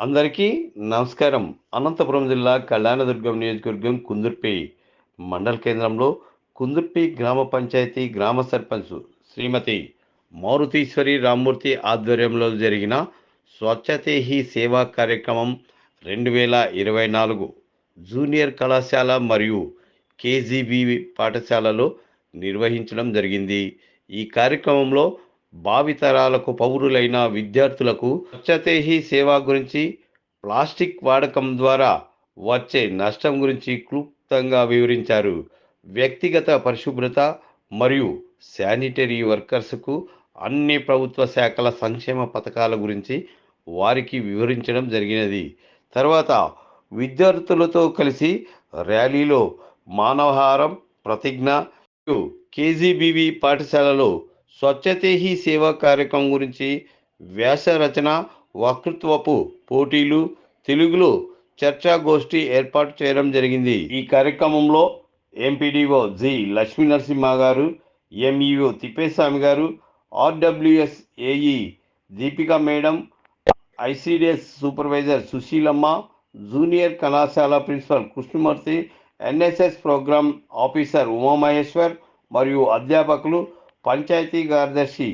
అందరికీ నమస్కారం. అనంతపురం జిల్లా కళ్యాణదుర్గం నియోజకవర్గం కుందుర్పి మండల కేంద్రంలో కుందుర్పి గ్రామ పంచాయతీ గ్రామ సర్పంచ్ శ్రీమతి మారుతీశ్వరి రామ్మూర్తి ఆధ్వర్యంలో జరిగిన స్వచ్ఛతే హీ సేవా కార్యక్రమం రెండు వేల ఇరవై నాలుగు జూనియర్ కళాశాల మరియు కేజీబీ పాఠశాలలో నిర్వహించడం జరిగింది. ఈ కార్యక్రమంలో భావితరాలకు పౌరులైన విద్యార్థులకు స్వచ్ఛతేహి సేవ గురించి ప్లాస్టిక్ వాడకం ద్వారా వచ్చే నష్టం గురించి క్లుప్తంగా వివరించారు. వ్యక్తిగత పరిశుభ్రత మరియు శానిటరీ వర్కర్స్కు అన్ని ప్రభుత్వ శాఖల సంక్షేమ పథకాల గురించి వారికి వివరించడం జరిగినది. తర్వాత విద్యార్థులతో కలిసి ర్యాలీలో మానవహారం ప్రతిజ్ఞ మరియు కేజీబీవి పాఠశాలలో స్వచ్ఛతే హీ సేవా కార్యక్రమం గురించి వ్యాస రచన వక్తృత్వపు పోటీలు తెలుగులో చర్చాగోష్ఠి ఏర్పాటు చేయడం జరిగింది. ఈ కార్యక్రమంలో ఎంపీడీఓ జి లక్ష్మీ నరసింహ గారు ఎంఈఓ తిప్పేస్వామి గారు RWS AE Deepika madam ICDS supervisor Sushilamma junior కళాశాల principal Krishnamurthy NSS programme officer Umamaheshwar మరియు అధ్యాపకులు పంచాయతీ కార్యదర్శి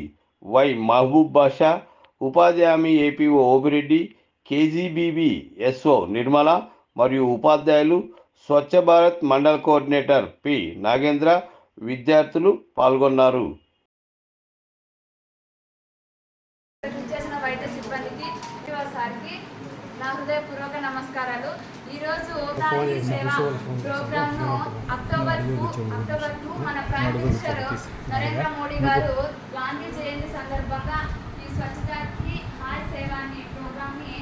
Y Mahaboob Basha ఉపాధ్యామి APO Obireddy KGBV SO Nirmala మరియు ఉపాధ్యాయులు స్వచ్ఛ భారత్ మండల కోఆర్డినేటర్ పి నాగేంద్ర విద్యార్థులు పాల్గొన్నారు. నా హృదయపూర్వక నమస్కారాలు. ఈరోజు ఈ సేవ ప్రోగ్రామ్ మన ప్రైమ్ మినిస్టర్ నరేంద్ర మోడీ గారు గాంధీ జయంతి సందర్భంగా ఈ స్వచ్ఛతకి హాయ్ సేవ అనే ప్రోగ్రామ్ని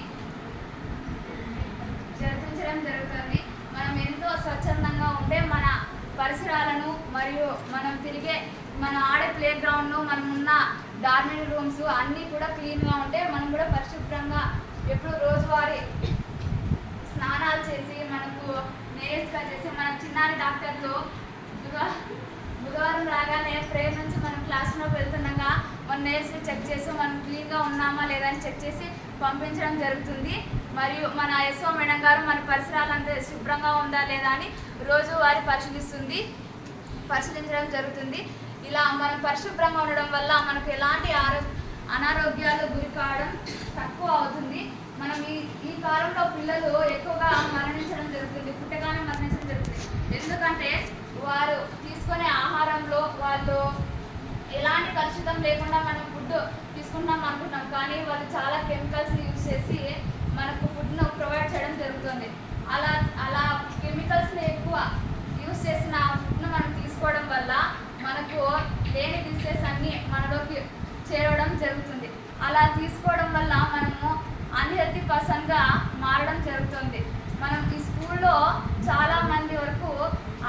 జరిపించడం జరుగుతుంది. మనం ఎంతో స్వచ్ఛందంగా ఉంటే మన పరిసరాలను మరియు మనం తిరిగే మన ఆడే ప్లే గ్రౌండ్ను మనం ఉన్న డార్మెంట్ రూమ్స్ అన్నీ కూడా క్లీన్గా ఉంటే మనం కూడా పరిశుభ్రంగా ఎప్పుడు రోజువారీ స్నానాలు చేసి మనకు నేల్స్గా చేసి మన చిన్నారి డాక్టర్లు? బుధవారం రాగానే ప్రేయర్ నుంచి మనం క్లాస్లోకి వెళ్తుండగా వన్ నేల్స్ని చెక్ చేసి మనం క్లీన్గా ఉన్నామా లేదా అని చెక్ చేసి పంపించడం జరుగుతుంది. మరియు మన ఎస్ఓ మేడం గారు మన పరిసరాలంతా శుభ్రంగా ఉందా లేదా అని రోజువారి పరిశీలిస్తుంది. పరిశీలించడం జరుగుతుంది. ఇలా మనం పరిశుభ్రంగా ఉండడం వల్ల మనకు ఎలాంటి ఆరో అనారోగ్యాలు గురి కావడం తక్కువ అవుతుంది. మనం ఈ ఈ కాలంలో పిల్లలు ఎక్కువగా మరణించడం జరుగుతుంది. పుట్టగానే మరణించడం జరుగుతుంది. ఎందుకంటే వారు తీసుకునే ఆహారంలో వాళ్ళు ఎలాంటి కలుషితం లేకుండా మనం ఫుడ్ తీసుకుంటాం అనుకుంటాం కానీ వాళ్ళు చాలా కెమికల్స్ యూజ్ చేసి మనకు ఫుడ్ను ప్రొవైడ్ చేయడం జరుగుతుంది. అలా అలా కెమికల్స్ని ఎక్కువ యూజ్ చేసిన ఫుడ్ను మనం తీసుకోవడం వల్ల మనకు లేని డిసీజెస్ అన్నీ మనలోకి చేరడం జరుగుతుంది. అలా తీసుకోవడం వల్ల మనము అన్హెల్తీ పర్సన్గా మారడం జరుగుతుంది. మనం ఈ స్కూల్లో చాలా మంది వరకు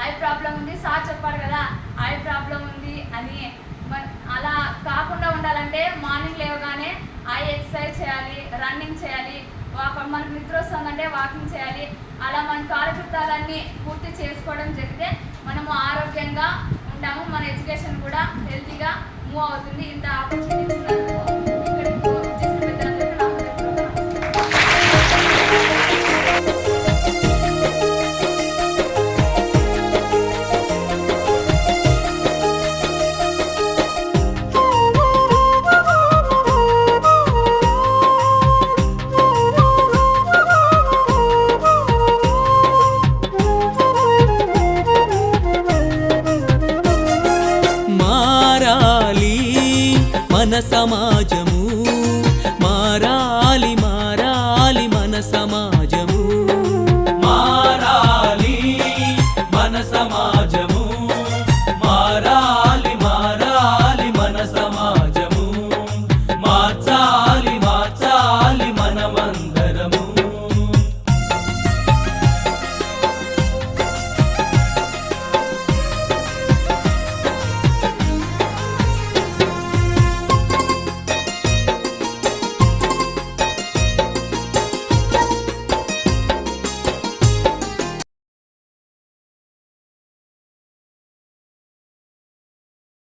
ఐ ప్రాబ్లం ఉంది సార్ చెప్పారు కదా ఐ ప్రాబ్లం ఉంది అని అలా కాకుండా ఉండాలంటే మార్నింగ్ లేవగానే ఐ ఎక్సర్సైజ్ చేయాలి రన్నింగ్ చేయాలి వాక మనకు నిద్ర వస్తుందంటే వాకింగ్ చేయాలి అలా మన కాలకృతాలన్నీ పూర్తి చేసుకోవడం జరిగితే మనము ఆరోగ్యంగా ఉంటాము మన ఎడ్యుకేషన్ కూడా హెల్తీగా మూవ్ అవుతుంది ఇంత ఆపర్చునిటీ. మన సమాజము. మారాలి మారాలి మన సమాజము. మారాలి మన సమాజము. మారాలి మారాలి మన సమాజము. మార్చ